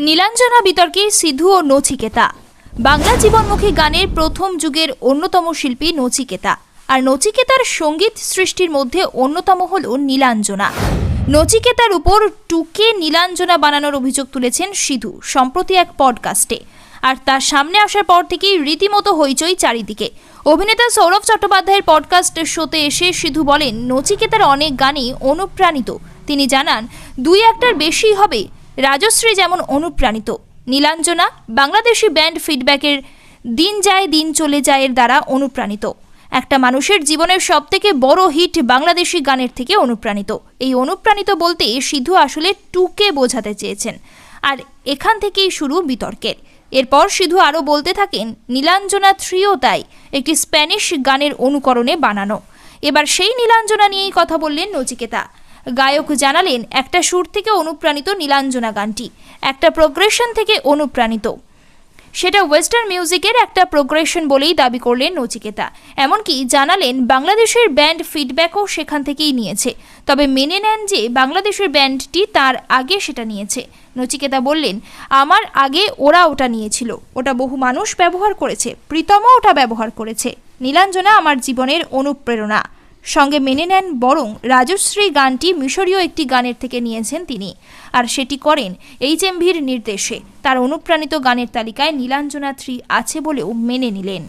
নীলাঞ্জনা বিতর্কে সিধু ও নচিকেতা। বাংলা জীবনমুখী গানের প্রথম যুগের অন্যতম শিল্পী নচিকেতা। আর নচিকেতার সংগীত সৃষ্টির মধ্যে অন্যতম হল নীলাঞ্জনা। নচিকেতার উপর টুকে নীলাঞ্জনা বানানোর অভিযোগ তুলেছেন সিধু, সম্প্রতি এক পডকাস্টে। আর তার সামনে আসার পর থেকেই রীতিমতো হইচই চারিদিকে। অভিনেতা সৌরভ চট্টোপাধ্যায়ের পডকাস্ট শোতে এসে সিধু বলেন, নচিকেতার অনেক গানই অনুপ্রাণিত। তিনি জানান, দুই একটার বেশি হবে। রাজশ্রী যেমন অনুপ্রাণিত। নীলাঞ্জনা বাংলাদেশি ব্যান্ড ফিডব্যাকের দিন যায় দিন চলে যায় এর দ্বারা অনুপ্রাণিত। একটা মানুষের জীবনের সবথেকে বড় হিট বাংলাদেশি গানের থেকে অনুপ্রাণিত। এই অনুপ্রাণিত বলতে সিধু আসলে টুকে বোঝাতে চেয়েছেন। আর এখান থেকেই শুরু বিতর্কের। এরপর সিধু আরও বলতে থাকেন, নীলাঞ্জনা থ্রিও তাই, একটি স্প্যানিশ গানের অনুকরণে বানানো। এবার সেই নীলাঞ্জনা নিয়েই কথা বললেন নচিকেতা। গায়ক জানালেন, একটা সুর থেকে অনুপ্রাণিত নীলাঞ্জনা গানটি, একটা প্রোগ্রেশন থেকে অনুপ্রাণিত। সেটা ওয়েস্টার্ন মিউজিকের একটা প্রোগ্রেশন বলেই দাবি করলেন নচিকেতা। এমনকি জানালেন, বাংলাদেশের ব্যান্ড ফিডব্যাকও সেখান থেকেই নিয়েছে। তবে মেনে নেন যে, বাংলাদেশের ব্যান্ডটি তার আগে সেটা নিয়েছে। নচিকেতা বললেন, আমার আগে ওরা ওটা নিয়েছিল। ওটা বহু মানুষ ব্যবহার করেছে। প্রীতমও ওটা ব্যবহার করেছে। নীলাঞ্জনা আমার জীবনের অনুপ্রেরণা। সঙ্গে মেনে নেন বরং রাজশ্রী গানটি মিশরীয় একটি গানের থেকে নিয়েছেন তিনি। আর সেটি করেন এইচ এমভির নির্দেশে। তার অনুপ্রাণিত গানের তালিকায় নীলাঞ্জনা থ্রি আছে বলেও মেনে নিলেন।